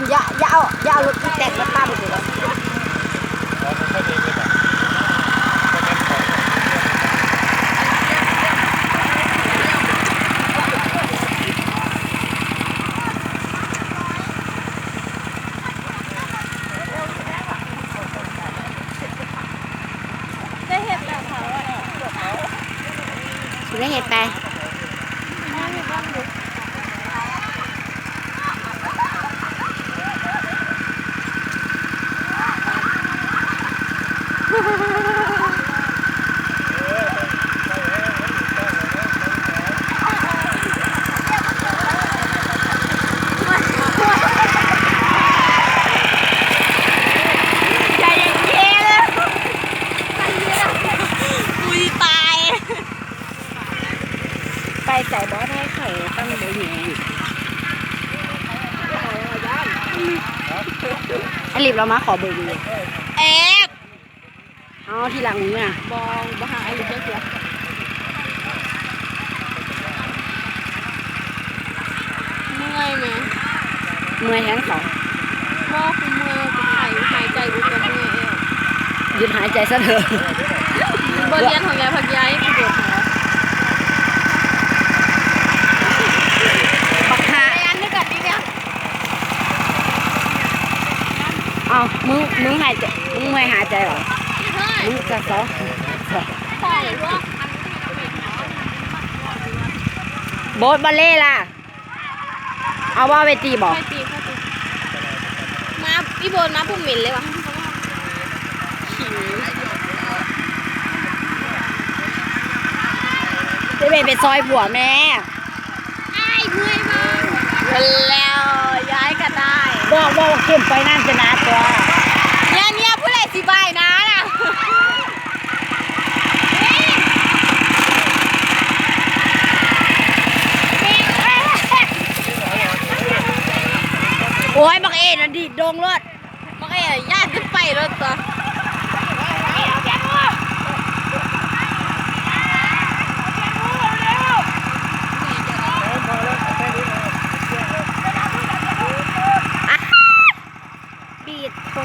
นอย่าอย่าเอาอย่าเอารถที่แตกมาตั้งสิเลยอ๋อมันเข้าเองเลยเหรอก็เป็นของ ได้เห็ดแบบเขาอะ สิได้เห็ดไป ใจเย็นๆเลยอุ้ยตาย ไปใส่บอสให้ไข่ตั้งเดี๋ยวอยู่ ไอลิบเรามาขอเบอร์ดูแอบเอาทีหลังมึงอะบองบ้าไอ้ลูกเสือเมื่อยไหมเมื่อยแทนเขาบอกคุณเมื่อยกูหายหายใจกูจะเมื่อยเอวหยุดหายใจซะเถอะบทเรียนของยายพักย้ายกูปวดหัว ปักหา ไปอันด้วยกันดิเนี่ย เอามึงมึงหายใจมึงไม่หายใจเหรอเฮ้ยมึงจะซ้อใช่หรอโบสบอลเล่ล่ะ เอาว่าไปตีบอกค่อยตีค่อยตีมาพี่โบนมาปุ่มเหม็นเลยวะขิวจะไปเป็นซอยผัวแม่ไอ้เมื่อยมากแล้วย้ายกันได้ บอกบอกว่าเข้มไปนั่นจะนาตัวเนี่ยเนี่ยผู้ใดสิบายนะน่ะโอ้ยบักเอ็นอดีตดงรถมันก็อย่าญาติขึ้นไปรถตัว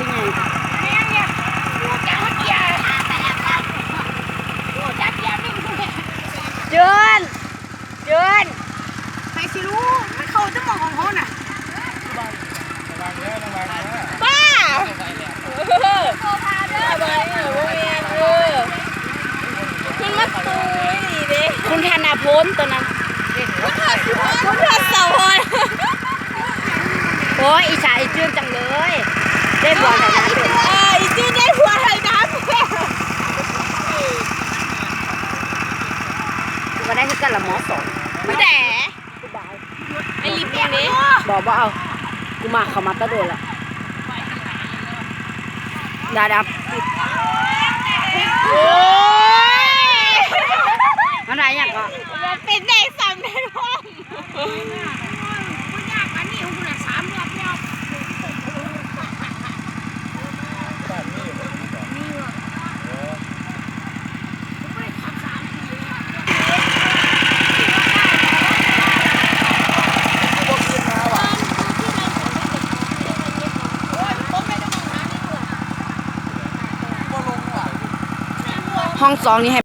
บีดตัวใหญ่เจินเจินใครสิรู้มันเขาจะมองของเขาน่ะระวังเนื้อระวังเนื้อบ้าเอออะไรเนี่ยโมเมนเออมันมาตูนี่ดิคุณธนาพลตัวนั้น คุณทัศคุณทัศสาวร โอ้ยอิจฉาอีจื้นจังเลย ได้บัวไหนนะเด็กเอออีจีได้หัวไหน้ำแม่กูก็ได้ที่กันละหมอสองไม่แต่ไอ้ลิปเองนี้บอกว่าเอากูมาเขามาตะโดนละดาดับ โอ้ย นั่นไรอย่างก็ มันเป็นแดงสามในห้อง บ้านนี่มันมีบอกโอ้ ห้องสองนี้ให้